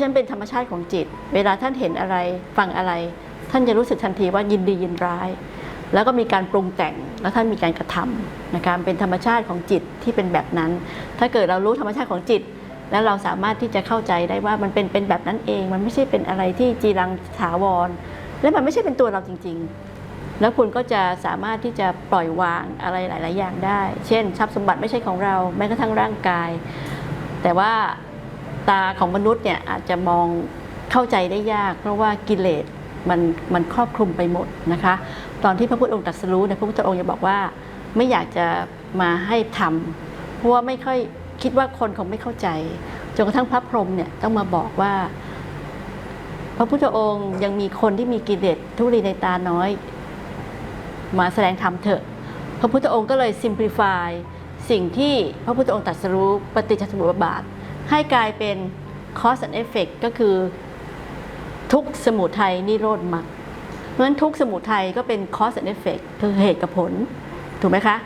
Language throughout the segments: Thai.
ราะฉะนั้นเป็นธรรมชาติของจิต เวลาท่านเห็นอะไรฟังอะไร ท่านจะรู้สึกทันทีว่ายินดียินร้าย แล้วก็มีการปรุงแต่งแล้วท่านมีการกระทำนะคะเป็นธรรมชาติของจิตที่เป็นแบบนั้น ถ้าเกิดเรารู้ธรรมชาติของจิต แล้วเราสามารถที่จะเข้าใจได้ว่ามันเป็นเป็นแบบนั้นเอง มันไม่ใช่เป็นอะไรที่จีรังถาวร และมันไม่ใช่เป็นตัวเราจริง ๆ แล้วคุณก็จะสามารถที่จะปล่อยวางอะไรหลาย ๆ อย่างได้ เช่น ทรัพย์สมบัติไม่ใช่ของเราแม้กระทั่งร่างกาย แต่ว่า ตาของมนุษย์เนี่ยอาจจะมองเข้าใจได้ยาก เพราะว่ากิเลสมันมันครอบคลุมไปหมดนะคะ ตอนที่พระพุทธองค์ตรัสรู้เนี่ยพระพุทธองค์จะบอกว่าไม่อยากจะมาให้ทำเพราะว่าไม่ค่อยคิดว่าคนคงไม่เข้าใจจนกระทั่งพระพรหมเนี่ยต้องมาบอกว่า พระพุทธองค์ยังมีคนที่มีกิเลสทุลีในตาน้อย มาแสดงธรรมเถอะ พระพุทธองค์ก็เลย simplify สิ่งที่พระพุทธองค์ตรัสรู้ปฏิจจสมุปบาท ให้กลายเป็น cause and effect ก็คือทุกสมุทัยนิโรธมรรคเพราะฉะนั้นทุกสมุทัยก็เป็น cause and effect คือเหตุกับผล ถูกไหมคะ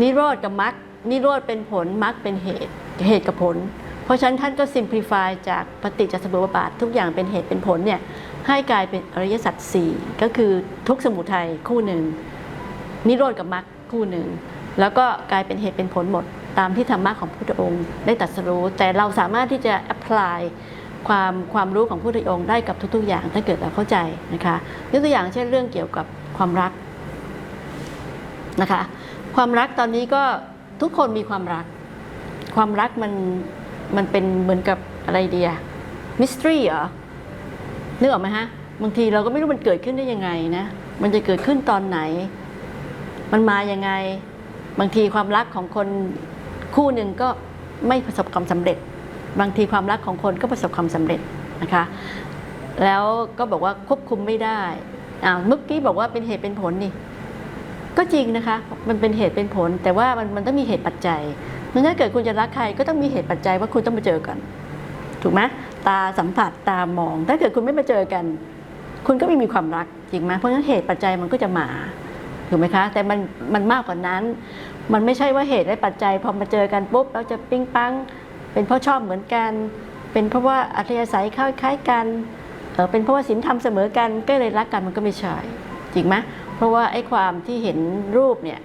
นิโรธกับมรรคนิโรธเป็นผลมรรคเป็นเหตุเหตุกับผล เพราะฉะนั้นท่านก็ simplify จากปฏิจจสมุปบาท ทุกอย่างเป็นเหตุเป็นผลเนี่ยให้กลายเป็นอริยสัจสี่ก็คือทุกสมุทัยคู่หนึ่งนิโรธกับมรรคคู่หนึ่งแล้วก็กลายเป็นเหตุเป็นผลหมด ตามที่ธรรมะของพระพุทธองค์ได้ตรัสรู้แต่เราสามารถที่จะ apply ความความรู้ของพระพุทธองค์ได้กับทุก ๆ อย่างถ้าเกิดเราเข้าใจนะคะยกตัวอย่างเช่นเรื่องเกี่ยวกับความรักนะคะ ความรักตอนนี้ก็ทุกคนมีความรัก ความรักมันมันเป็นเหมือนกับอะไรเดียมิสทรีเหรอนึกออกไหมฮะบางทีเราก็ไม่รู้มันเกิดขึ้นได้ยังไงนะมันจะเกิดขึ้นตอนไหน มันมายังไง บางทีความรักของคน คู่หนึ่งก็ไม่ประสบความสำเร็จ บางทีความรักของคนก็ประสบความสำเร็จนะคะ แล้วก็บอกว่าควบคุมไม่ได้อ้าวเมื่อกี้บอกว่าเป็นเหตุเป็นผลนี่ก็จริงนะคะ มันเป็นเหตุเป็นผล แต่ว่ามันมันต้องมีเหตุปัจจัยมันถ้าเกิดคุณจะรักใครก็ต้องมีเหตุปัจจัยว่าคุณต้องมาเจอกัน ถูกไหมตาสัมผัสตามอง ถ้าเกิดคุณไม่มาเจอกัน คุณก็ไม่มีความรักจริงไหมเพราะฉะนั้นเหตุปัจจัยมันก็จะมาถูกไหมคะ แต่มันมันมากกว่านั้น มันไม่ใช่ว่าเหตุและปัจจัยพอมาเจอกันปุ๊บเราจะปิ้งปัง เป็นเพราะชอบเหมือนกัน เป็นเพราะว่าอัธยาศัยคล้ายกันเออเป็นเพราะว่าศีลธรรมเสมอกันก็เลยรักกันมันก็ไม่ใช่จริงไหมเพราะว่าไอ้ความที่เห็นรูปเนี่ย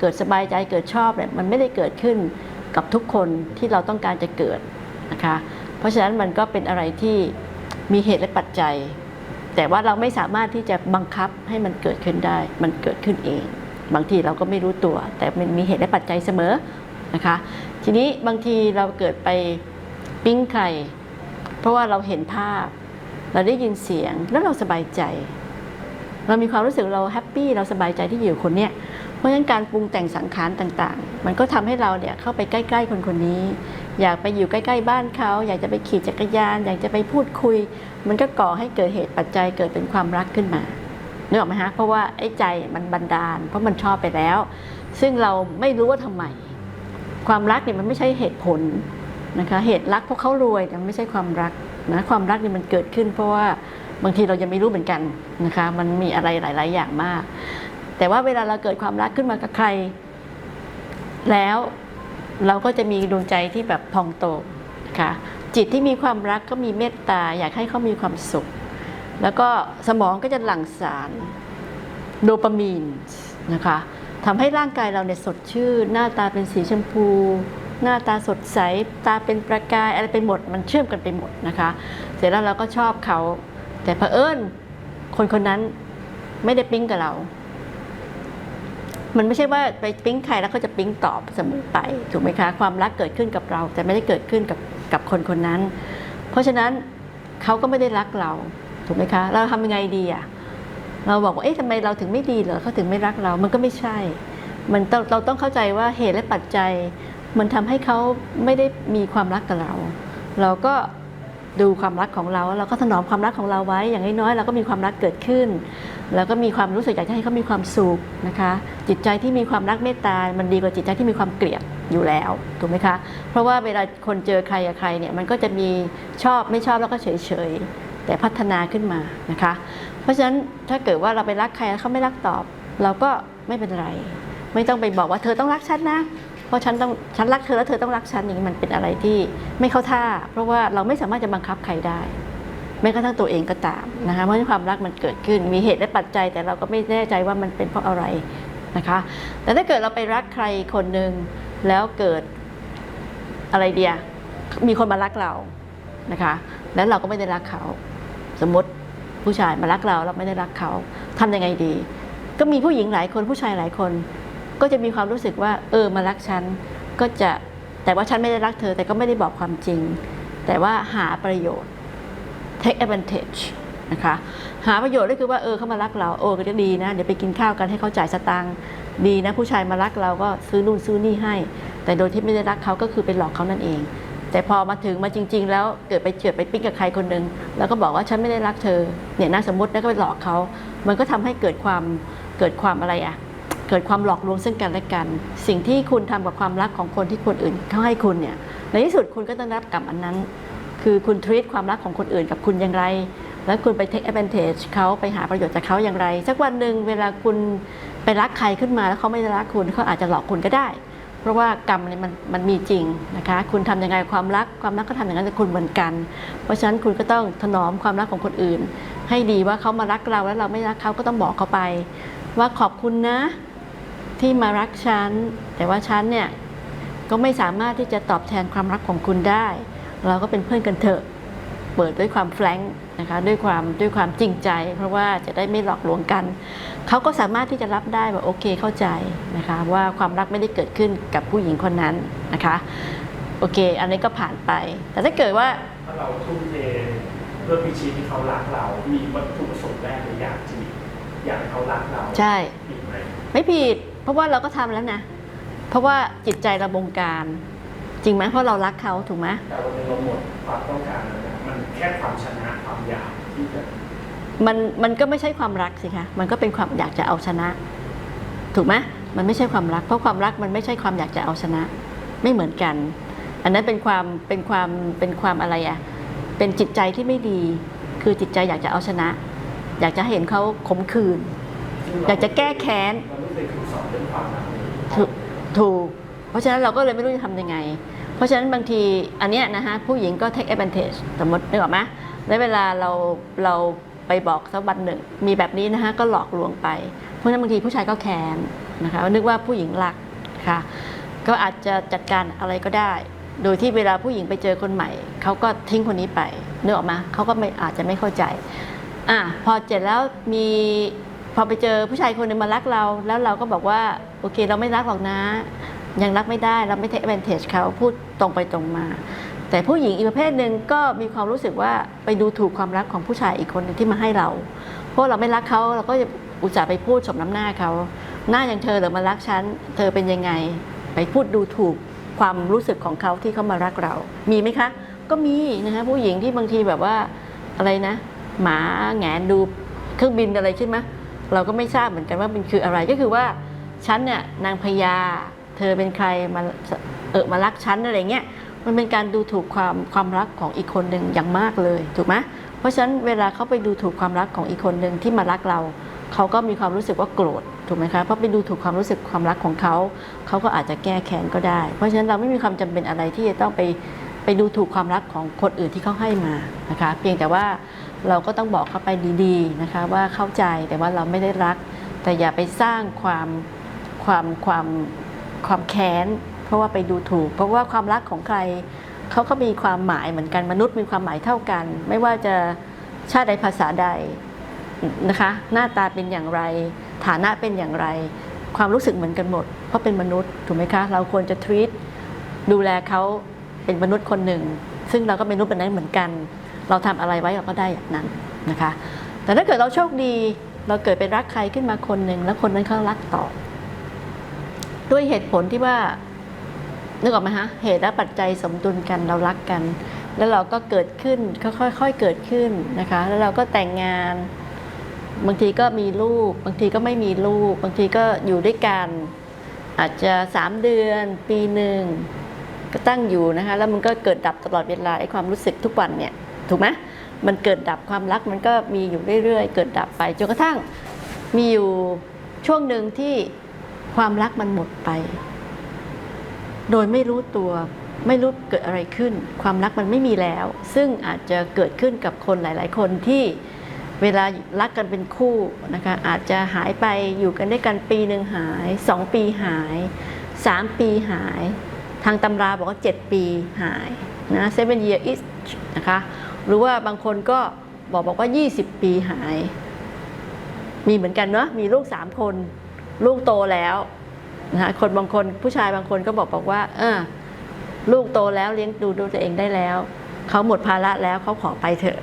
เกิดสบายใจเกิดชอบเนี่ยมันไม่ได้เกิดขึ้นกับทุกคนที่เราต้องการจะเกิดนะคะ เพราะฉะนั้นมันก็เป็นอะไรที่มีเหตุและปัจจัย แต่ว่าเราไม่สามารถที่จะบังคับให้มันเกิดขึ้นได้ มันเกิดขึ้นเอง บางทีเราก็ไม่รู้ตัว แต่มันมีเหตุและปัจจัยเสมอนะคะ ทีนี้บางทีเราเกิดไปปิ้งใคร เพราะว่าเราเห็นภาพ เราได้ยินเสียงแล้วเราสบายใจ เรามีความรู้สึกเราแฮปปี้เราสบายใจที่อยู่คนเนี้ยเพราะฉะนั้นการปรุงแต่งสังขารต่างๆ มันก็ทำให้เราเนี่ยเข้าไปใกล้ๆคนคนนี้ อยากไปอยู่ใกล้ๆบ้านเขา อยากจะไปขี่จักรยาน อยากจะไปพูดคุย มันก็ก่อให้เกิดเหตุปัจจัยเกิดเป็นความรักขึ้นมา นึกออกไหมฮะเพราะว่าไอ้ใจมันบันดาล เพราะมันชอบไปแล้ว ซึ่งเราไม่รู้ว่าทำไม ความรักเนี่ยมันไม่ใช่เหตุผลนะคะเหตุรักเพราะเขารวยแต่มันไม่ใช่ความรักนะความรักเนี่ยมันเกิดขึ้น เพราะว่าบางทีเรายังไม่รู้เหมือนกันนะคะมันมีอะไรหลาย ๆ อย่างมาก แต่ว่าเวลาเราเกิดความรักขึ้นมากับใคร แล้วเราก็จะมีดวงใจที่แบบพองโตนะคะจิตที่มีความรักก็มีเมตตาอยากให้เขามีความสุข แล้วก็สมองก็จะหลั่งสารโดปามีนนะคะทำให้ร่างกายเราเนี่ยสดชื่น หน้าตาเป็นสีชมพู หน้าตาสดใส ตาเป็นประกายอะไรไปหมด มันเชื่อมกันไปหมดนะคะ เสร็จแล้วเราก็ชอบเขา แต่เผอิญคนคนนั้นไม่ได้ปิ๊งกับเรา มันไม่ใช่ว่าไปปิ๊งใครแล้วเขาจะปิ๊งตอบเสมอไป ถูกไหมคะ ความรักเกิดขึ้นกับเรา แต่ไม่ได้เกิดขึ้นกับกับคนคนนั้น เพราะฉะนั้นเขาก็ไม่ได้รักเรา ถูกไหมคะ เราทำยังไงดีอะเราบอกว่าเอ๊ะทำไมเราถึงไม่ดีเหรอเขาถึงไม่รักเรา มันก็ไม่ใช่ มันต้องเราต้องเข้าใจว่าเหตุและปัจจัย มันทำให้เขาไม่ได้มีความรักกับเรา เราก็ดูความรักของเราเราก็ถนอมความรักของเราไว้ อย่างน้อยๆเราก็มีความรักเกิดขึ้น แล้วก็มีความรู้สึกอยากจะให้เขามีความสุขนะคะ จิตใจที่มีความรักเมตตา มันดีกว่าจิตใจที่มีความเกลียดอยู่แล้วถูกไหมคะ เพราะว่าเวลาคนเจอใครกับใครเนี่ยมันก็จะมีชอบไม่ชอบแล้วก็เฉย แต่พัฒนาขึ้นมานะคะ เพราะฉะนั้นถ้าเกิดว่าเราไปรักใครเขาไม่รักตอบ เราก็ไม่เป็นไร ไม่ต้องไปบอกว่าเธอต้องรักฉันนะ เพราะฉันต้องฉันรักเธอแล้วเธอต้องรักฉันอย่างนี้มันเป็นอะไรที่ไม่เข้าท่า เพราะว่าเราไม่สามารถจะบังคับใครได้แม้กระทั่งตัวเองก็ตามนะคะเพราะความรักมันเกิดขึ้นมีเหตุและปัจจัย แต่เราก็ไม่แน่ใจว่ามันเป็นเพราะอะไรนะคะ แต่ถ้าเกิดเราไปรักใครคนหนึ่งแล้วเกิดอะไรเดียมีคนมารักเรานะคะ แล้วเราก็ไม่ได้รักเขา สมมติผู้ชายมารักเราเราไม่ได้รักเขาทำยังไงดี ก็มีผู้หญิงหลายคนผู้ชายหลายคน ก็จะมีความรู้สึกว่า เออมารักฉันก็จะแต่ว่าฉันไม่ได้รักเธอ แต่ก็ไม่ได้บอกความจริง แต่ว่าหาประโยชน์ take advantage นะคะหาประโยชน์ก็คือว่าเออเขามารักเราโอ้ก็จะดีนะ เดี๋ยวไปกินข้าวกันให้เขาจ่ายสตางค์ดีนะ ผู้ชายมารักเราก็ซื้อนู่นซื้อนี่ให้ แต่โดยที่ไม่ได้รักเขาก็คือไปหลอกเขานั่นเอง แต่พอมาถึงมาจริง ๆ แล้วเกิดไปเจือไปปิ๊กกับใครคนหนึ่งแล้วก็บอกว่าฉันไม่ได้รักเธอเนี่ยนะสมมติแล้วก็ไปหลอกเขามันก็ทำให้เกิดความเกิดความอะไรอะเกิดความหลอกลวงซึ่งกันและกัน สิ่งที่คุณทำกับความรักของคนที่คนอื่นเขาให้คุณเนี่ยในที่สุดคุณก็ต้องรับกรรมอันนั้น คือคุณท e ีตความรักของคนอื่นกับคุณอย่างไร แล้วคุณไป take advantage เขาไปหาประโยชน์จากเขาอย่างไรสักวันหนึ่งเวลาคุณไปรักใครขึ้นมาแล้วเขาไม่ได้รักคุณเขาอาจจะหลอกคุณก็ได้ เพราะว่ากรรมเนี่ยมันมันมีจริงนะคะ คุณทำยังไงความรักความรักก็ทำอย่างนั้นกับคุณเหมือนกัน เพราะฉะนั้นคุณก็ต้องถนอมความรักของคนอื่น ให้ดีว่าเขามารักเราแล้วเราไม่รักเขาก็ต้องบอกเขาไป ว่าขอบคุณนะที่มารักฉัน แต่ว่าฉันเนี่ยก็ไม่สามารถที่จะตอบแทนความรักของคุณได้ เราก็เป็นเพื่อนกันเถอะ เปิดด้วยความแฟรงค์ นะคะด้วยความด้วยความจริงใจ เพราะว่าจะได้ไม่หลอกลวงกัน เขาก็สามารถที่จะรับได้ว่าโอเคเข้าใจนะคะว่าความรักไม่ได้เกิดขึ้นกับผู้หญิงคนนั้นนะคะโอเค อันนี้ก็ผ่านไป แต่ถ้าเกิดว่าถ้าเราทุ่มเทเพื่อพิชิตที่เขารักเรา มีวัตถุประสงค์แรกเลยอยากจีบอยากให้เขารักเราใช่ผิดไหมไม่ผิด เพราะว่าเราก็ทำแล้วนะ เพราะว่าจิตใจเราบงการ จริงไหมเพราะเรารักเขาถูกไหมแต่วันหนึงเราหมดความต้องการแล้วนะมันแค่ความชนะความอยากที่จะมันมันก็ไม่ใช่ความรักสิคะมันก็เป็นความอยากจะเอาชนะ ถูกไหมมันไม่ใช่ความรัก เพราะความรักมันไม่ใช่ความอยากจะเอาชนะ ไม่เหมือนกัน อันนั้นเป็นความเป็นความเป็นความอะไรอะเป็นจิตใจที่ไม่ดี คือจิตใจอยากจะเอาชนะ อยากจะเห็นเขาขมขื่นซึ่งเรอยากจะแก้แค้นเราไม่เคยถูกสอนเรื่องความรักเลยถูกถูก เพราะฉะนั้นเราก็เลยไม่รู้จะทำยังไง เพราะฉะนั้นบางทีอันเนี้ยนะฮะผู้หญิงก็ take advantage สมมตินึกออกไหมแล้วเวลาเราเราไปบอกสักวันหนึ่ง มีแบบนี้นะฮะก็หลอกลวงไป เพราะฉะนั้นบางทีผู้ชายก็แค้นนะคะนึกว่าผู้หญิงรักค่ะก็อาจจะจัดการอะไรก็ได้ โดยที่เวลาผู้หญิงไปเจอคนใหม่ เขาก็ทิ้งคนนี้ไปนึกออกมาเขาก็ไม่อาจจะไม่เข้าใจอะพอเสร็จแล้วมีพอไปเจอผู้ชายคนหนึ่งมารักเรา แล้วเราก็บอกว่าโอเค เราไม่รักหรอกนะ ยังรักไม่ได้เราไม่ take advantage เขาพูดตรงไปตรงมา แต่ผู้หญิงอีกประเภทหนึ่งก็มีความรู้สึกว่าไปดูถูกความรักของผู้ชายอีกคนหนึ่งที่มาให้เรา เพราะเราไม่รักเขาเราก็จะอุตส่าห์ไปพูดสมน้ำหน้าเขา หน้าอย่างเธอเหรือมารักฉันเธอเป็นยังไง ไปพูดดูถูกความรู้สึกของเขาที่เขามารักเรา มีไหมคะ ก็มีนะคะผู้หญิงที่บางทีแบบว่าอะไรนะ หมาแงนดูเครื่องบินอะไรใช่ไหมเราก็ไม่ทราบเหมือนกันว่ามันคืออะไรก็คือว่าฉันเนี่ยนางพญา ธอเป็นใครมาเออมารักฉันอะไรเงี้ยมันเป็นการดูถูกความความรักของอีกคนหนึ่งอย่างมากเลยถูกไหมเพราะฉะนั้นเวลาเขาไปดูถูกความรักของอีกคนหนึ่งที่มารักเราเขาก็มีความรู้สึกว่าโกรธถูกไหมคะเพราะไปดูถูกความรู้สึกความรักของเขาเขาก็อาจจะแก้แค้นก็ได้ เพราะฉะนั้นเราไม่มีความจำเป็นอะไรที่จะต้องไปไปดูถูกความรักของคนอื่นที่เขาให้มานะคะ เพียงแต่ว่าเราก็ต้องบอกเขาไปดีๆนะคะ ว่าเข้าใจแต่ว่าเราไม่ได้รัก แต่อย่าไปสร้างความความความ ความแค้น เพราะว่าไปดูถูก เพราะว่าความรักของใครเขาก็มีความหมายเหมือนกันมนุษย์มีความหมายเท่ากัน ไม่ว่าจะชาติใดภาษาใดนะคะ หน้าตาเป็นอย่างไร ฐานะเป็นอย่างไร ความรู้สึกเหมือนกันหมด เพราะเป็นมนุษย์ถูกไหมคะ เราควรจะ treat ดูแลเขาเป็นมนุษย์คนหนึ่ง ซึ่งเราก็เป็นมนุษย์แบบนั้นเหมือนกัน เราทำอะไรไว้เราก็ได้อย่างนั้นนะคะ แต่ถ้าเกิดเราโชคดีเราเกิดไปรักใครขึ้นมาคนหนึ่งแล้วคนนั้นเขารักต่อ ด้วยเหตุผลที่ว่านึกออกไหมฮะเหตุและปัจจัยสมดุลกันเรารักกัน แล้วเราก็เกิดขึ้นค่อยๆเกิดขึ้นนะคะ แล้วเราก็แต่งงาน บางทีก็มีลูก บางทีก็ไม่มีลูก บางทีก็อยู่ด้วยกัน อาจจะสามเดือนปีหนึ่งก็ตั้งอยู่นะคะ แล้วมันก็เกิดดับตลอดเวลาไอ้ความรู้สึกทุกวันเนี่ยถูกไหมมันเกิดดับความรักมันก็มีอยู่เรื่อยๆ เกิดดับไปจนกระทั่งมีอยู่ช่วงหนึ่งที่ ความรักมันหมดไป โดยไม่รู้ตัวไม่รู้เกิดอะไรขึ้น ความรักมันไม่มีแล้ว ซึ่งอาจจะเกิดขึ้นกับคนหลาย ๆ คนที่เวลารักกันเป็นคู่นะคะอาจจะหายไปอยู่กันด้วยกันปีหนึ่งหายสองปีหายสามปีหาย ทางตำราบอกว่า7ปีหายนะ seven year is นะคะหรือว่าบางคนก็บอกบอกว่า 20 ปีหาย มีเหมือนกันเนาะมีลูก3คน ลูกโตแล้วนะคะคนบางคนผู้ชายบางคนก็บอกบอกว่าเออลูกโตแล้วเลี้ยงดูดูตัวเองได้แล้วเขาหมดภาระแล้วเขาขอไปเถอะ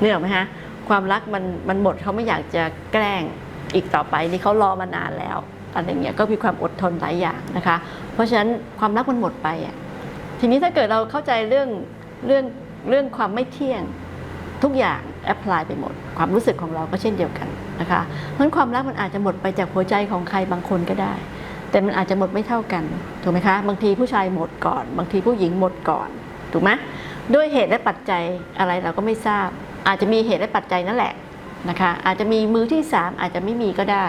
เนี่หรอไหมฮะความรักมันมันหมดเขาไม่อยากจะแกล้งอีกต่อไปนี่เขารอมานานแล้วอะไรเงี้ยก็มีความอดทนหลายอย่างนะคะ เพราะฉะนั้นความรักมันหมดไปอะทีนี้ถ้าเกิดเราเข้าใจเรื่องเรื่องเรื่องความไม่เที่ยงทุกอย่าง แอพพลายไปหมด ความรู้สึกของเราก็เช่นเดียวกันนะคะเพราะนั้นความรักมันอาจจะหมดไปจากหัวใจของใครบางคนก็ได้ แต่มันอาจจะหมดไม่เท่ากันถูกไหมคะ บางทีผู้ชายหมดก่อน บางทีผู้หญิงหมดก่อนถูกไหมด้วยเหตุและปัจจัยอะไรเราก็ไม่ทราบ อาจจะมีเหตุและปัจจัยนั่นแหละนะคะอาจจะมีมือที่สามอาจจะไม่มีก็ได้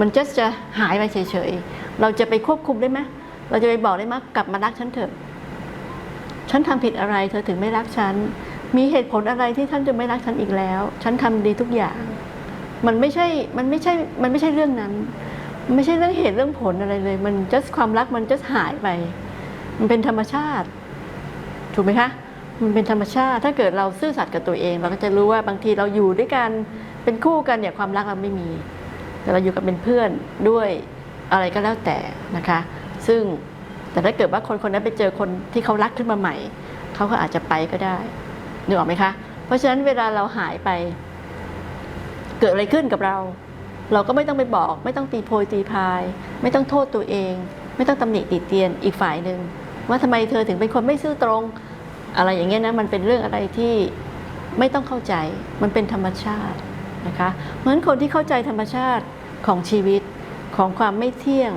มันจะจะหายไปเฉยๆ เราจะไปควบคุมได้ไหมเราจะไปบอกได้ไหมกลับมารักฉันเถอะ ฉันทำผิดอะไรเธอถึงไม่รักฉัน มีเหตุผลอะไรที่ท่านจะไม่รักฉันอีกแล้ว ฉันทำดีทุกอย่าง มันไม่ใช่ มันไม่ใช่ มันไม่ใช่เรื่องนั้น ไม่ใช่เรื่องเหตุเรื่องผลอะไรเลย มันจะความรักมันจะหายไป มันเป็นธรรมชาติ ถูกไหมคะ มันเป็นธรรมชาติ ถ้าเกิดเราซื่อสัตย์กับตัวเอง เราก็จะรู้ว่าบางทีเราอยู่ด้วยกัน เป็นคู่กันเนี่ยความรักเราไม่มี แต่เราอยู่กันเป็นเพื่อนด้วยอะไรก็แล้วแต่นะคะ ซึ่งแต่ถ้าเกิดว่าคนคนนั้นไปเจอคนที่เขารักขึ้นมาใหม่ เขาก็อาจจะไปก็ได้ นึกออกไหมคะ เพราะฉะนั้นเวลาเราหายไป เกิดอะไรขึ้นกับเรา เราก็ไม่ต้องไปบอก ไม่ต้องตีโพยตีพาย ไม่ต้องโทษตัวเอง ไม่ต้องตำหนิติเตียนอีกฝ่ายหนึ่งว่าทำไมเธอถึงเป็นคนไม่ซื่อตรง อะไรอย่างเงี้ยนะมันเป็นเรื่องอะไรที่ไม่ต้องเข้าใจ มันเป็นธรรมชาตินะคะเพราะฉะนั้นคนที่เข้าใจธรรมชาติของชีวิตของความไม่เที่ยง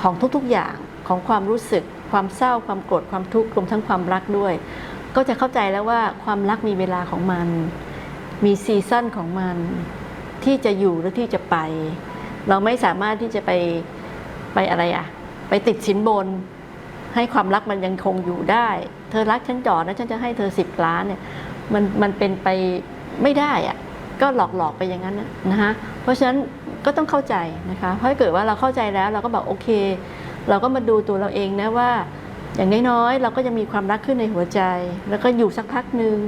ของทุกๆอย่างของความรู้สึก ความเศร้าความโกรธความทุกข์รวมทั้งความรักด้วย ก็จะเข้าใจแล้วว่าความรักมีเวลาของมัน มีซีซั่นของมัน ที่จะอยู่หรือที่จะไป เราไม่สามารถที่จะไปไปอะไรอะไปติดสินบน ให้ความรักมันยังคงอยู่ได้ เธอรักฉันจอดนะฉันจะให้เธอสิบล้านเนี่ยมันมันเป็นไปไม่ได้อะก็หลอกหลอกๆไปอย่างนั้นนะนะเพราะฉะนั้นก็ต้องเข้าใจนะคะเพราะเกิดว่าเราเข้าใจแล้วเราก็บอกโอเค เราก็มาดูตัวเราเองนะว่า อย่างน้อยๆเราก็จะมีความรักขึ้นในหัวใจ แล้วก็อยู่สักพักหนึ่ง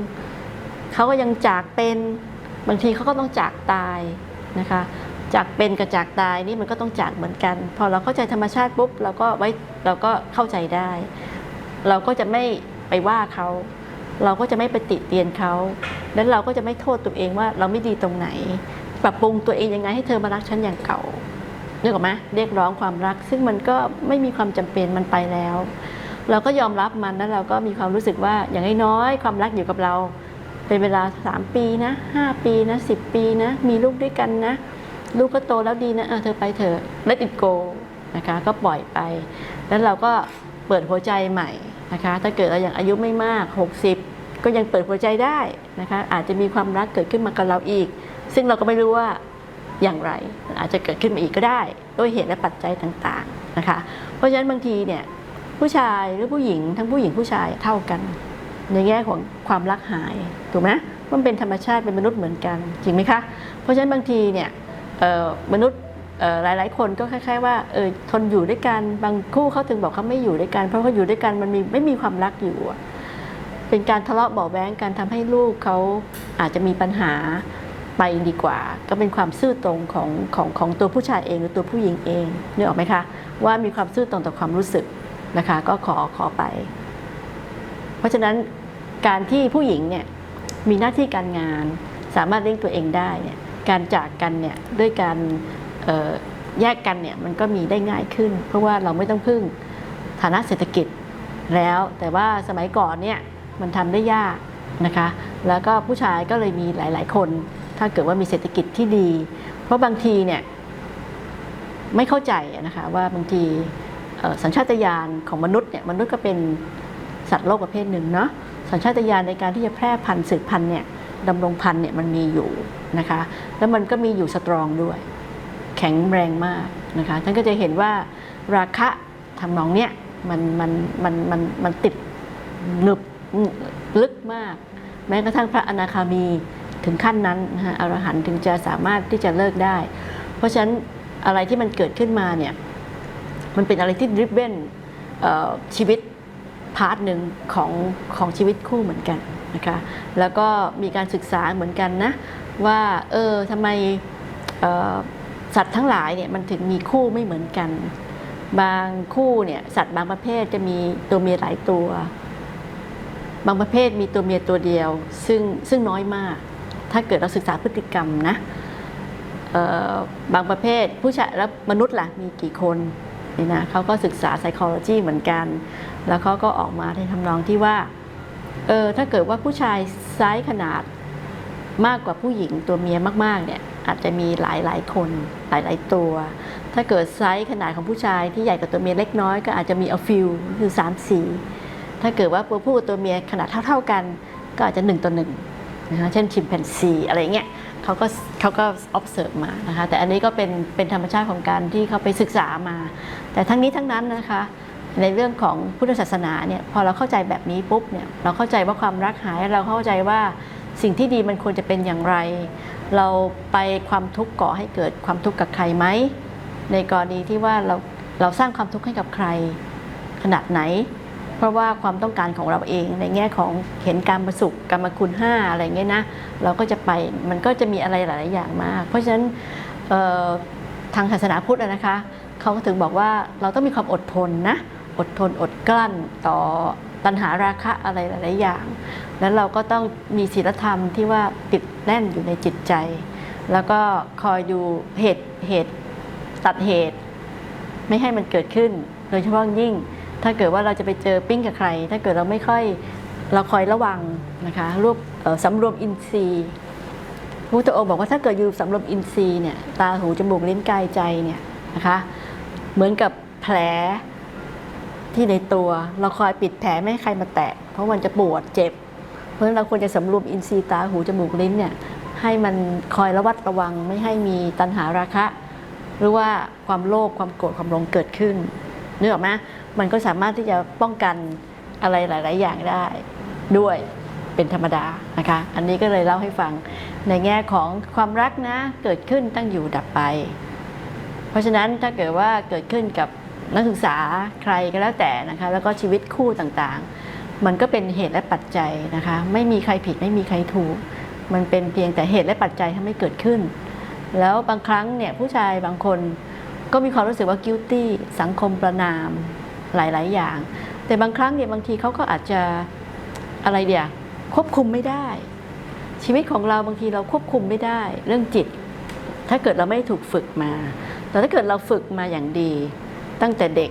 เขาก็ยังจากเป็นบางทีเขาก็ต้องจากตายนะคะจากเป็นกับจากตายนี่มันก็ต้องจากเหมือนกัน พอเราเข้าใจธรรมชาติปุ๊บเราก็ไว้เราก็เข้าใจได้ เราก็จะไม่ไปว่าเขา เราก็จะไม่ไปติเตียนเขา แล้วเราก็จะไม่โทษตัวเองว่าเราไม่ดีตรงไหน ปรับปรุงตัวเองยังไงให้เธอมารักฉันอย่างเก่านึกออกไหมเรียกร้องความรัก ซึ่งมันก็ไม่มีความจำเป็นมันไปแล้ว เราก็ยอมรับมันแล้วเราก็มีความรู้สึกว่าอย่างน้อยๆความรักอยู่กับเรา เป็นเวลา 3 ปีนะ 5 ปีนะ 10 ปีนะ มีลูกด้วยกันนะ ลูกก็โตแล้วดีนะเออเธอไปเถอะ let it go นะคะก็ปล่อยไป แล้วเราก็เปิดหัวใจใหม่นะคะถ้าเกิดเราอย่างอายุไม่มาก 60 ก็ยังเปิดหัวใจได้นะคะอาจจะมีความรักเกิดขึ้นมากับเราอีก ซึ่งเราก็ไม่รู้ว่าอย่างไร อาจจะเกิดขึ้นมาอีกก็ได้ ด้วยเหตุและปัจจัยต่างๆนะคะเพราะฉะนั้นบางทีเนี่ย ผู้ชายหรือผู้หญิงทั้งผู้หญิงผู้ชายเท่ากัน ในแง่ของความรักหายถูกไหมมันเป็นธรรมชาติเป็นมนุษย์เหมือนกันจริงไหมคะ เพราะฉะนั้นบางทีเนี่ยมนุษย์เอ่อหลายๆคนก็คล้าย ๆ ว่าเออทนอยู่ด้วยกันบางคู่เขาถึงบอกเขาไม่อยู่ด้วยกัน เพราะเขาอยู่ด้วยกันมันมีไม่มีความรักอยู่ เป็นการทะเลาะเบาะแว้งการทำให้ลูกเขาอาจจะมีปัญหาไปดีกว่า ก็เป็นความซื่อตรงของของของตัวผู้ชายเองหรือตัวผู้หญิงเองนึกออกไหมคะว่ามีความซื่อตรงต่อความรู้สึก นะคะ ก็ขอขอไป เพราะฉะนั้นการที่ผู้หญิงเนี่ยมีหน้าที่การงาน สามารถเลี้ยงตัวเองได้เนี่ยการจากกันเนี่ยด้วยการแยกกันเนี่ยมันก็มีได้ง่ายขึ้น เพราะว่าเราไม่ต้องพึ่งฐานะเศรษฐกิจแล้ว แต่ว่าสมัยก่อนเนี่ยมันทำได้ยากนะคะ แล้วก็ผู้ชายก็เลยมีหลาย ๆ คน ถ้าเกิดว่ามีเศรษฐกิจที่ดี เพราะบางทีเนี่ยไม่เข้าใจนะคะว่าบางที สัญชาตญาณของมนุษย์เนี่ยมนุษย์ก็เป็นสัตว์โลกประเภทหนึ่งเนาะสัญชาตญาณในการที่จะแพร่พันธุ์สืบพันธุ์เนี่ยดำรงพันธุ์เนี่ยมันมีอยู่นะคะ แล้วมันก็มีอยู่สตรองด้วย แข็งแรงมากนะคะท่านก็จะเห็นว่าราคะทำนองเนี้ยมันมันมันมันมันติดหนึบลึกมาก แม้กระทั่งพระอนาคามีถึงขั้นนั้นนะฮะอรหันต์ถึงจะสามารถที่จะเลิกได้ เพราะฉะนั้นอะไรที่มันเกิดขึ้นมาเนี่ย มันเป็นอะไรที่ดริบเบนชีวิตพาร์ทหนึ่งของของชีวิตคู่เหมือนกันนะคะแล้วก็มีการศึกษาเหมือนกันนะว่าเออทำไมสัตว์ทั้งหลายเนี่ยมันถึงมีคู่ไม่เหมือนกัน บางคู่เนี่ยสัตว์บางประเภทจะมีตัวเมียหลายตัว บางประเภทมีตัวเมียตัวเดียว ซึ่งซึ่งน้อยมาก ถ้าเกิดเราศึกษาพฤติกรรมนะบางประเภทผู้ชายแล้วมนุษย์ล่ะมีกี่คน นี่นะเขาก็ศึกษา psychology เหมือนกัน แล้วเขาก็ออกมาในทำนองที่ว่าเออถ้าเกิดว่าผู้ชายไซส์ขนาดมากกว่าผู้หญิงตัวเมียมากๆเนี่ยอาจจะมีหลายหลายคนหลายหลายๆตัว ถ้าเกิดไซส์ขนาดของผู้ชายที่ใหญ่กว่าตัวเมียเล็กน้อยก็อาจจะมี a few คือ3 4ถ้าเกิดว่าตัวผู้กับตัวเมียขนาดเท่า ๆกัน ก็อาจจะ1ต่อ1นะคะเช่นชิมแปนซีอะไรเงี้ย เขาก็เขาก็ observe มานะคะแต่อันนี้ก็เป็นเป็นธรรมชาติของการที่เขาไปศึกษามา แต่ทั้งนี้ทั้งนั้นนะคะในเรื่องของพุทธศาสนาเนี่ยพอเราเข้าใจแบบนี้ปุ๊บเนี่ยเราเข้าใจว่าความรักหายเราเข้าใจว่าสิ่งที่ดีมันควรจะเป็นอย่างไร เราไปความทุกข์ก่อให้เกิดความทุกข์กับใครไหมในกรณีที่ว่าเราเราสร้างความทุกข์ให้กับใครขนาดไหน เพราะว่าความต้องการของเราเองในแง่ของเห็นการประสุขกรรมคุณห้าอะไรเงี้ยนะเราก็จะไปมันก็จะมีอะไรหลายอย่างมาก เพราะฉะนั้นทางศาสนาพุทธนะคะเขาก็ถึงบอกว่าเราต้องมีความอดทนนะอดทนอดกลั้นต่อตัณหาราคะอะไรหลาย ๆ อย่าง แล้วเราก็ต้องมีศีลธรรมที่ว่าติดแน่นอยู่ในจิตใจ แล้วก็คอยดูเหตุเหตุตัดเหตุ ไม่ให้มันเกิดขึ้น โดยเฉพาะยิ่ง ถ้าเกิดว่าเราจะไปเจอปิ้งกับใคร ถ้าเกิดเราไม่ค่อยเราคอยระวังนะคะรวบสำรวมอินทรีย์พุทธองค์บอกว่าถ้าเกิดอยู่สำรวมอินทรีย์เนี่ยตาหูจมูกลิ้นกายใจเนี่ยนะคะเหมือนกับแผลที่ในตัว เราคอยปิดแผลไม่ให้ใครมาแตะ เพราะมันจะปวดเจ็บ เพราะฉะนั้นเราควรจะสำรวมอินทรีย์ตาหูจมูกลิ้นเนี่ยให้มันคอยระวัดระวังไม่ให้มีตัณหาราคะ หรือว่าความโลภความโกรธความหลงเกิดขึ้นนึกออกไหม มันก็สามารถที่จะป้องกันอะไรหลาย ๆ อย่างได้ด้วยเป็นธรรมดานะคะ อันนี้ก็เลยเล่าให้ฟังในแง่ของความรักนะ เกิดขึ้นตั้งอยู่ดับไป เพราะฉะนั้นถ้าเกิดว่าเกิดขึ้นกับนักศึกษาใครก็แล้วแต่นะคะ แล้วก็ชีวิตคู่ต่างๆ มันก็เป็นเหตุและปัจจัยนะคะ ไม่มีใครผิดไม่มีใครถูก มันเป็นเพียงแต่เหตุและปัจจัยทำให้เกิดขึ้น แล้วบางครั้งเนี่ยผู้ชายบางคนก็มีความรู้สึกว่า guilty สังคมประนาม หลาย ๆ อย่าง แต่บางครั้งเนี่ยบางทีเขาก็อาจจะอะไรเดียวควบคุมไม่ได้ ชีวิตของเราบางทีเราควบคุมไม่ได้ เรื่องจิต ถ้าเกิดเราไม่ถูกฝึกมา แต่ถ้าเกิดเราฝึกมาอย่างดี ตั้งแต่เด็ก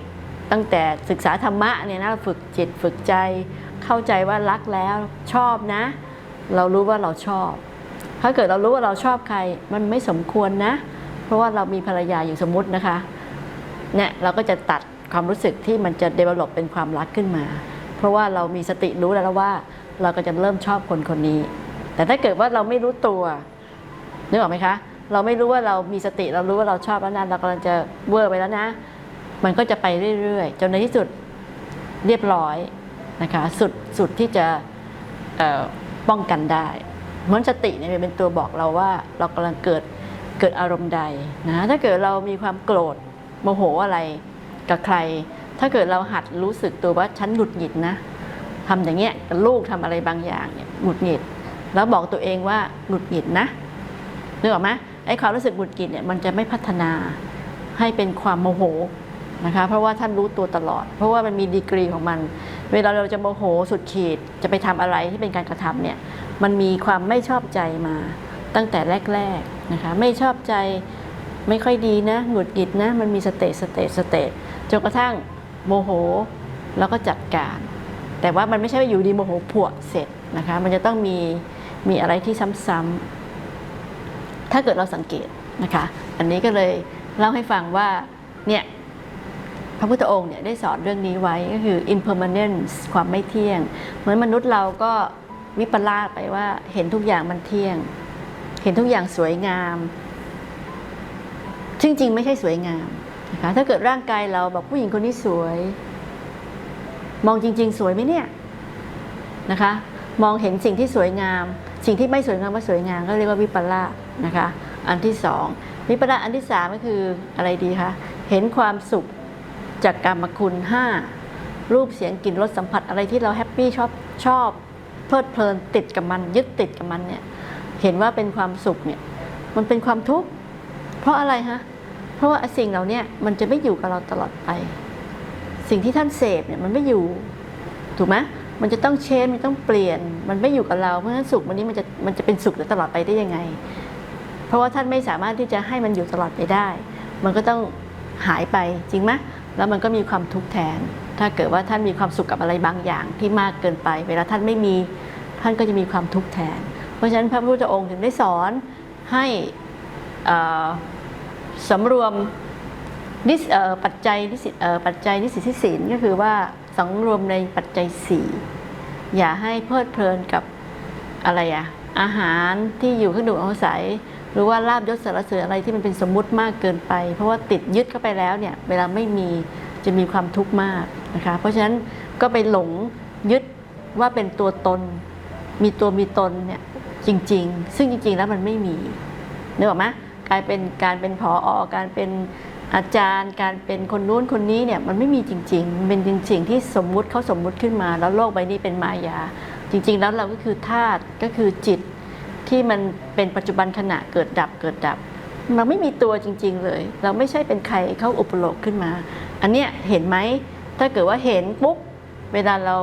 ตั้งแต่ศึกษาธรรมะเนี่ยนะฝึกจิตฝึกใจ เข้าใจว่ารักแล้วชอบนะ เรารู้ว่าเราชอบ ถ้าเกิดเรารู้ว่าเราชอบใคร มันไม่สมควรนะ เพราะว่าเรามีภรรยาอยู่สมมตินะคะเนี่ยเราก็จะตัด ความรู้สึกที่มันจะ develop เป็นความรักขึ้นมา เพราะว่าเรามีสติรู้แล้วว่าเราก็จะเริ่มชอบคนคนนี้ แต่ถ้าเกิดว่าเราไม่รู้ตัวนึกออกไหมคะ เราไม่รู้ว่าเรามีสติเรารู้ว่าเราชอบแล้วนะเรากำลังจะเวอร์ไปแล้วนะ มันก็จะไปเรื่อยๆ จนในที่สุดเรียบร้อยนะคะสุดสุดที่จะป้องกันได้เหมือนสติเนี่ยเป็นตัวบอกเราว่าเรากำลังเกิดเกิดอารมณ์ใดนะถ้าเกิดเรามีความโกรธโมโหอะไร กับใคร ถ้าเกิดเราหัดรู้สึกตัวว่าฉันหงุดหงิดนะทำอย่างเงี้ยกับลูกทำอะไรบางอย่างเนี่ยหงุดหงิด แล้วบอกตัวเองว่าหงุดหงิดนะนึกออกไหมไอ้ความรู้สึกหงุดหงิดเนี่ยมันจะไม่พัฒนาให้เป็นความโมโหนะคะเพราะว่าท่านรู้ตัวตลอด เพราะว่ามันมีดีกรีของมัน เวลาเราจะโมโหสุดขีดจะไปทำอะไรที่เป็นการกระทำเนี่ยมันมีความไม่ชอบใจมาตั้งแต่แรก ๆนะคะไม่ชอบใจ ไม่ค่อยดีนะหงุดหงิดนะ มันมีสเตจสเตจสเตจจนกระทั่งโมโหแล้วก็จัดการ แต่ว่ามันไม่ใช่ว่าอยู่ดีโมโหผวเสร็จนะคะ มันจะต้องมีมีอะไรที่ซ้ำๆถ้าเกิดเราสังเกตนะคะ อันนี้ก็เลยเล่าให้ฟังว่าเนี่ยพระพุทธองค์เนี่ยได้สอนเรื่องนี้ไว้ก็คือ impermanence ความไม่เที่ยง เหมือนมนุษย์เราก็วิปลาสไปว่าเห็นทุกอย่างมันเที่ยง เห็นทุกอย่างสวยงาม จริงๆไม่ใช่สวยงามนะคะถ้าเกิดร่างกายเราแบบผู้หญิงคนนี้สวย มองจริง ๆ สวยไหมเนี่ยนะคะ มองเห็นสิ่งที่สวยงาม สิ่งที่ไม่สวยงามว่าสวยงามก็เรียกว่าวิปลาสนะคะ อันที่สองวิปลาสอันที่สามก็คืออะไรดีคะเห็นความสุขจากกรรมคุณห้ารูปเสียงกลิ่นรสสัมผัสอะไรที่เราแฮปปี้ชอบชอบเพลิดเพลินติดกับมัน ยึดติดกับมันเนี่ยเห็นว่าเป็นความสุขเนี่ยมันเป็นความทุกข์ เพราะอะไรฮะ เพราะว่าสิ่งเหล่าเนี้มันจะไม่อยู่กับเราตลอดไป สิ่งที่ท่านเสพเนี่ยมันไม่อยู่ ถูกไหมมันจะต้องเชนมันต้องเปลี่ยน มันไม่อยู่กับเรา เพราะฉะนั้นสุขวันนี้มันจะมันจะเป็นสุขตลอดไปได้ยังไง เพราะว่าท่านไม่สามารถที่จะให้มันอยู่ตลอดไปได้ มันก็ต้องหายไปจริงไหมแล้วมันก็มีความทุกข์แทน ถ้าเกิดว่าท่านมีความสุขกับอะไรบางอย่างที่มากเกินไป เวลาท่านไม่มีท่านก็จะมีความทุกข์แทน เพราะฉะนั้นพระพุทธองค์ถึงได้สอนให้ สำรวมนิสปัจจัยนิสิตปัจจัยนิสิตที่ศีลก็คือว่าสังรวมในปัจจัยสี่อย่าให้เพลิดเพลินกับอะไรอะอาหารที่อยู่เครื่องดื่มอาศัยหรือว่าลาบยศสารเสริญอะไรที่มันเป็นสมมุติมากเกินไป เพราะว่าติดยึดเข้าไปแล้วเนี่ยเวลาไม่มีจะมีความทุกข์มากนะคะเพราะฉะนั้นก็ไปหลงยึดว่าเป็นตัวตน มีตัวมีตนเนี่ยจริง ๆ ซึ่งจริง ๆ แล้วมันไม่มีนึกออกไหม กลายเป็นการเป็นผออการเป็นอาจารย์การเป็นคนนู้นคนนี้เนี่ยมันไม่มีจริงๆ เป็นสิ่งที่สมมุติเขาสมมุติขึ้นมา แล้วโลกใบนี้เป็นมายา จริง ๆ แล้วเราก็คือธาตุก็คือจิตที่มันเป็นปัจจุบันขณะเกิดดับเกิดดับ มันไม่มีตัวจริง ๆ เลย เราไม่ใช่เป็นใครเข้าอุปโลกขึ้นมา อันเนี้ยเห็นไหมถ้าเกิดว่าเห็นปุ๊บเวลาเรา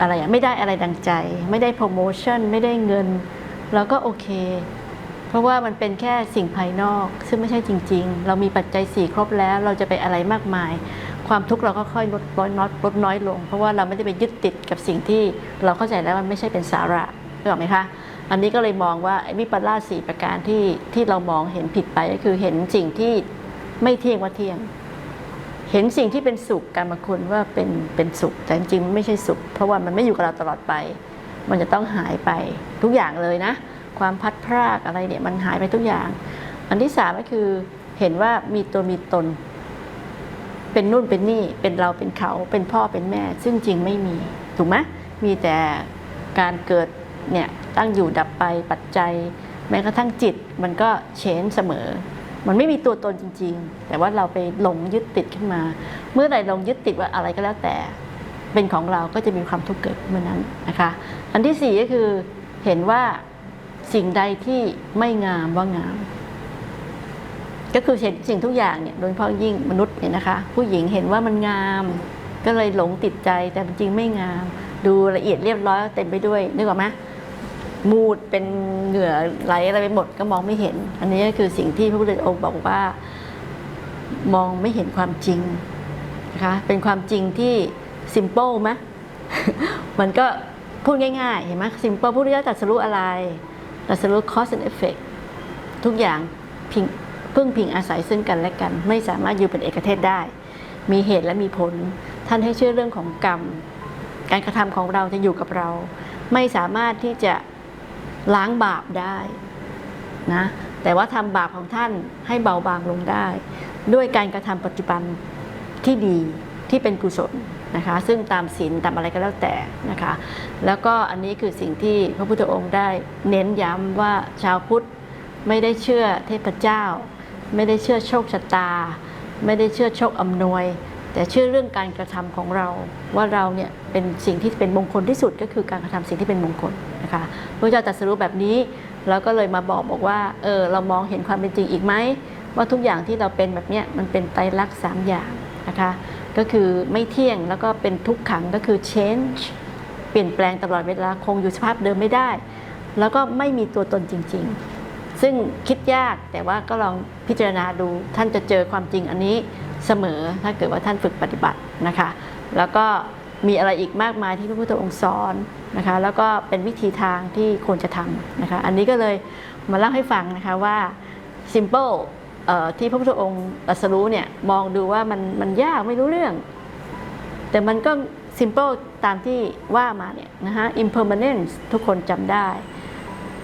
อะไรอะไม่ได้อะไรดังใจ ไม่ได้โปรโมชั่นไม่ได้เงินเราก็โอเค ราะว่ามันเป็นแค่สิ่งภายนอก ซึ่งไม่ใช่จริง ๆ เรามีปัจจัยสี่ครบแล้ว เราจะไปอะไรมากมาย ความทุกข์เราก็ค่อยลดลดน้อยลดน้อยลง เพราะว่าเราไม่ได้ไปยึดติดกับสิ่งที่เราเข้าใจแล้วมันไม่ใช่เป็นสาระรู้ไหมคะอันนี้ก็เลยมองว่าวิปลาสสี่ประการที่ที่เรามองเห็นผิดไปก็คือเห็นสิ่งที่ไม่เที่ยงว่าเที่ยง เห็นสิ่งที่เป็นสุขการมาคุณว่าเป็นเป็นสุข แต่จริงๆไม่ใช่สุข เพราะว่ามันไม่อยู่กับเราตลอดไป มันจะต้องหายไปทุกอย่างเลยนะ ความพัดพรากอะไรเนี่ยมันหายไปทุกอย่าง อันที่สามก็คือเห็นว่ามีตัวมีตน เป็นนู่นเป็นนี่เป็นเราเป็นเขาเป็นพ่อเป็นแม่ ซึ่งจริงไม่มีถูกไหมมีแต่การเกิดเนี่ยตั้งอยู่ดับไปปัจจัย แม้กระทั่งจิตมันก็เฉนเสมอ มันไม่มีตัวตนจริง ๆ แต่ว่าเราไปหลงยึดติดขึ้นมา เมื่อใดลงยึดติดว่าอะไรก็แล้วแต่ เป็นของเราก็จะมีความทุกข์เกิดเมื่อนั้นนะคะ อันที่สี่ก็คือเห็นว่า สิ่งใดที่ไม่งามว่างาม ก็คือเห็นสิ่งทุกอย่างเนี่ยโดยเฉพาะยิ่งมนุษย์เนี่ยนะคะ ผู้หญิงเห็นว่ามันงาม ก็เลยหลงติดใจแต่จริงไม่งาม ดูละเอียดเรียบร้อยเต็มไปด้วยนึกออกไหมมูดเป็นเหงื่อไหลอะไรไปหมดก็มองไม่เห็น อันนี้ก็คือสิ่งที่พระพุทธองค์บอกว่า มองไม่เห็นความจริงนะคะเป็นความจริงที่ซิมเ l ิลไหมมันก็พูดง่ายๆ เห็นไหมซิมเ l ิลพูดได้ตรัสรู้อะไร ตรัสรู้ cause and effect ทุกอย่างพิงพึ่งพิงอาศัยซึ่งกันและกัน ไม่สามารถอยู่เป็นเอกเทศได้ มีเหตุและมีผล ท่านให้เชื่อเรื่องของกรรม การกระทำของเราจะอยู่กับเรา ไม่สามารถที่จะล้างบาปได้นะแต่ว่าทำบาปของท่านให้เบาบางลงได้ ด้วยการกระทำปัจจุบันที่ดีที่เป็นกุศล นะคะซึ่งตามศีลตามอะไรก็แล้วแต่นะคะ แล้วก็อันนี้คือสิ่งที่พระพุทธองค์ได้เน้นย้ำว่าชาวพุทธไม่ได้เชื่อเทพเจ้า ไม่ได้เชื่อโชคชะตา ไม่ได้เชื่อโชคอำนวย แต่เชื่อเรื่องการกระทำของเราว่าเราเนี่ยเป็นสิ่งที่เป็นมงคลที่สุดก็คือการกระทำสิ่งที่เป็นมงคลนะคะพระเจ้าตรัสรู้แบบนี้เราก็เลยมาบอกบอกว่าเออเรามองเห็นความเป็นจริงอีกไหมว่าทุกอย่างที่เราเป็นแบบเนี้ยมันเป็นไตรลักษณ์สามอย่างนะคะ ก็คือไม่เที่ยงแล้วก็เป็นทุกขังก็คือ change เปลี่ยนแปลงตลอดเวลาคงอยู่สภาพเดิมไม่ได้ แล้วก็ไม่มีตัวตนจริง ๆ ซึ่งคิดยากแต่ว่าก็ลองพิจารณาดูท่านจะเจอความจริงอันนี้เสมอถ้าเกิดว่าท่านฝึกปฏิบัตินะคะ แล้วก็มีอะไรอีกมากมายที่พระพุทธองค์สอนนะคะ แล้วก็เป็นวิธีทางที่ควรจะทำนะคะ อันนี้ก็เลยมาเล่าให้ฟังนะคะว่า simple ที่พระพุทธองค์ตรัสรู้เนี่ยมองดูว่ามันมันยากไม่รู้เรื่อง แต่มันก็ simple ตามที่ว่ามาเนี่ยนะคะ impermanence ทุกคนจำได้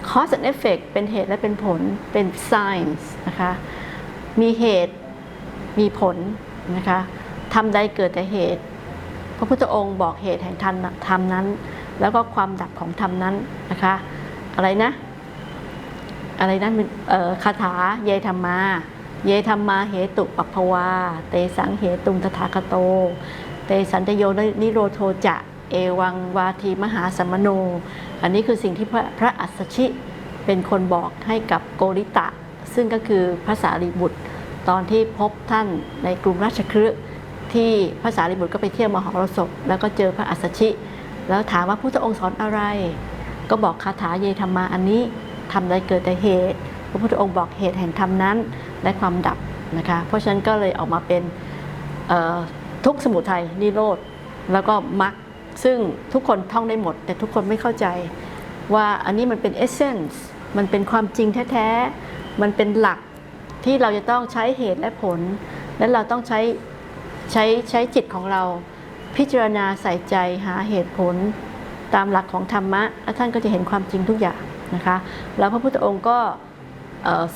cause and effect เป็นเหตุและเป็นผลเป็น science นะคะมีเหตุมีผลนะคะทำใดเกิดแต่เหตุ พระพุทธองค์บอกเหตุแห่งธรรมนั้น แล้วก็ความดับของธรรมนั้นนะคะ อะไรนะ อะไรนะมันเอ่อคาถาเยธรรมา เยธรรมาเหตุปัปภวา เตสังเหตุงตถาคโต เตสันตโยนิโรโทจะเอวังวาทีมหาสัมโน อันนี้คือสิ่งที่พระพระอัสสชิเป็นคนบอกให้กับโกริตะ ซึ่งก็คือพระสารีบุตร ตอนที่พบท่านในกรุงราชคฤห์ที่พระสารีบุตรก็ไปเที่ยวมหรสพแล้วก็เจอพระอัสสชิ แล้วถามว่าพุทธองค์สอนอะไร ก็บอกคาถาเยธรรมาอันนี้ ทำได้เกิดแต่เหตุ พระพุทธองค์บอกเหตุแห่งธรรมนั้นและความดับนะคะ เพราะฉะนั้นก็เลยออกมาเป็นทุกสมุทัยนิโรธแล้วก็มรรคซึ่งทุกคนท่องได้หมด แต่ทุกคนไม่เข้าใจ ว่าอันนี้มันเป็นเอเซนส์มันเป็นความจริงแท้ๆ มันเป็นหลักที่เราจะต้องใช้เหตุและผล และเราต้องใช้ใช้ใช้จิตของเราพิจารณาใส่ใจหาเหตุผล ตามหลักของธรรมะ แล้วท่านก็จะเห็นความจริงทุกอย่าง นะคะ แล้วพระพุทธองค์ก็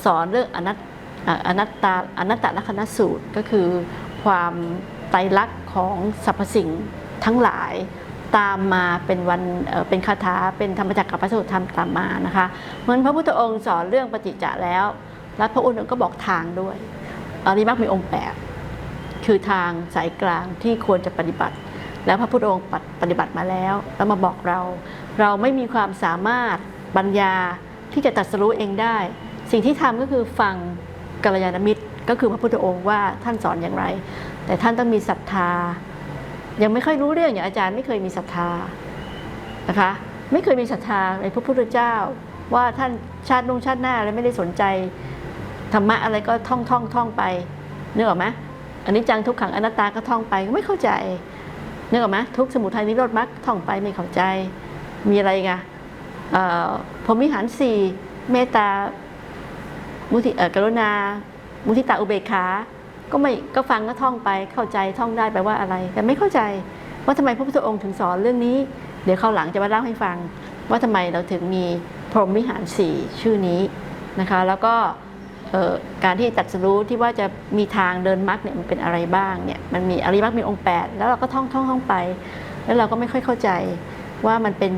สอนเรื่องอนัตอนัตตาอนัตตลักษณสูตรก็คือความไตรลักษณ์ของสรรพสิ่งทั้งหลายตามมาเป็นวันเป็นคาถาเป็นธรรมจักรกับพระสูตรธรรมตามมานะคะเหมือนพระพุทธองค์สอนเรื่องปฏิจจะแล้ว แล้วพระองค์ก็บอกทางด้วยอริมักมีองค์แปดคือทางสายกลางที่ควรจะปฏิบัติ แล้วพระพุทธองค์ปฏิบัติมาแล้ว แล้วมาบอกเรา เราไม่มีความสามารถ ปัญญาที่จะตัดสู้เองได้ สิ่งที่ทำก็คือฟังกัลยาณมิตร ก็คือพระพุทธองค์ว่าท่านสอนอย่างไร แต่ท่านต้องมีศรัทธา ยังไม่ค่อยรู้เรื่องอย่างอาจารย์ไม่เคยมีศรัทธานะคะไม่เคยมีศรัทธาในพระพุทธเจ้า ว่าท่านชาตินุ่งชาติหน้าอะไรไม่ได้สนใจธรรมะอะไรก็ท่องท่องท่องไปนึกออกไหมอันนี้จังทุกขังอนัตตาก็ท่องไปไม่เข้าใจนึกออกไหมทุกสมุทัยนิโรธมรรคท่องไปไม่เข้าใจมีอะไรกัน พรหมวิหารสี่เมตตามุทิกรุณา มุทิตาอุเบกขา ก็ไม่ก็ฟังก็ท่องไปเข้าใจท่องได้แปลว่าอะไร แต่ไม่เข้าใจว่าทำไมพระพุทธองค์ถึงสอนเรื่องนี้ เดี๋ยวเข้าหลังจะมาเล่าให้ฟัง ว่าทำไมเราถึงมีพรหมวิหารสี่ชื่อนี้นะคะ แล้วก็การที่ตัดสรู้ที่ว่าจะมีทางเดินมรรคเนี่ยมันเป็นอะไรบ้างเนี่ยมันมีอริมรรคมีองค์แปดแล้วเราก็ท่องท่องท่องไป แล้วเราก็ไม่ค่อยเข้าใจว่ามันเป็น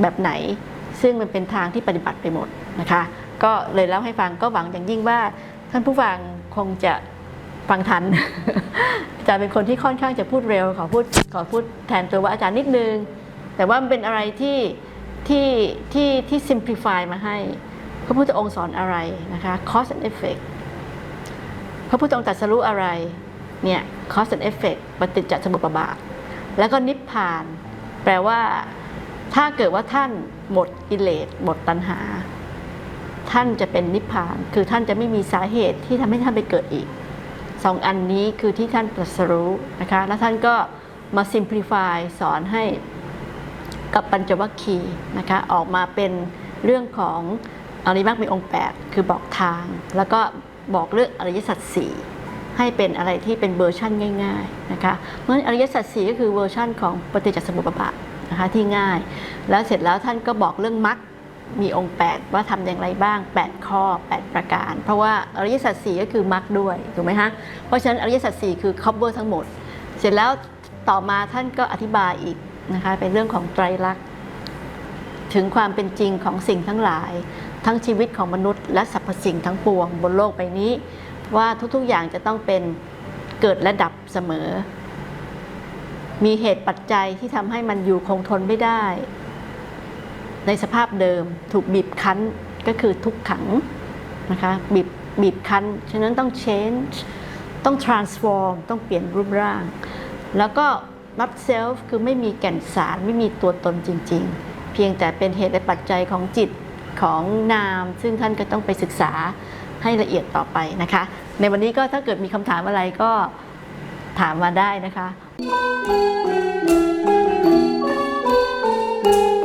แบบไหน ซึ่งมันเป็นทางที่ปฏิบัติไปหมดนะคะ ก็เลยเล่าให้ฟังก็หวังอย่างยิ่งว่าท่านผู้ฟังคงจะฟังทัน อาจารย์เป็นคนที่ค่อนข้างจะพูดเร็ว ขอพูดขอพูดแทนตัวว่าอาจารย์นิดนึง แต่ว่ามันเป็นอะไรที่ที่ที่ที่ simplify มาให้ พระพุทธองค์สอนอะไรนะคะ cause and effect พระพุทธองค์ตรัสรู้อะไรเนี่ย cause and effect ปฏิจจสมุปบาท แล้วก็นิพพาน แปลว่าถ้าเกิดว่าท่าน หมดกิเลสหมดตัณหา ท่านจะเป็นนิพพาน คือท่านจะไม่มีสาเหตุที่ทำให้ท่านไปเกิดอีกสองอันนี้คือที่ท่านตรัสรู้นะคะ แล้วท่านก็มา simplify สอนให้กับปัญจวัคคีย์นะคะ ออกมาเป็นเรื่องของอริมรรคมีองค์ 8 คือบอกทาง แล้วก็บอกเรื่องอริยสัจสี่ให้เป็นอะไรที่เป็นเวอร์ชั่นง่าย ๆ นะคะ เพราะฉะนั้นอริยสัจสี่ก็คือเวอร์ชั่นของปฏิจจสมุปบาท นะคะที่ง่าย แล้วเสร็จแล้วท่านก็บอกเรื่องมรรคมีองค์ 8 ว่าทำอย่างไรบ้าง 8 ข้อ 8 ประการ เพราะว่าอริยสัจสี่ก็คือมรรคด้วยถูกไหมฮะเพราะฉะนั้นอริยสัจสี่คือ cover ทั้งหมด เสร็จแล้วต่อมาท่านก็อธิบายอีกนะคะเป็นเรื่องของไตรลักษณ์ถึงความเป็นจริงของสิ่งทั้งหลาย ทั้งชีวิตของมนุษย์และสรรพสิ่งทั้งปวงบนโลกใบนี้ ว่าทุกๆอย่างจะต้องเป็นเกิดและดับเสมอ มีเหตุปัจจัยที่ทำให้มันอยู่คงทนไม่ได้ ในสภาพเดิมถูกบีบคั้นก็คือทุกขังนะคะบีบบีบคั้น ฉะนั้นต้อง change ต้อง transform ต้องเปลี่ยนรูปร่าง แล้วก็ not self คือไม่มีแก่นสารไม่มีตัวตนจริง ๆ เพียงแต่เป็นเหตุและปัจจัยของจิตของนาม ซึ่งท่านก็ต้องไปศึกษาให้ละเอียดต่อไปนะคะ ในวันนี้ก็ถ้าเกิดมีคำถามอะไรก็ถามมาได้นะคะ Thank you.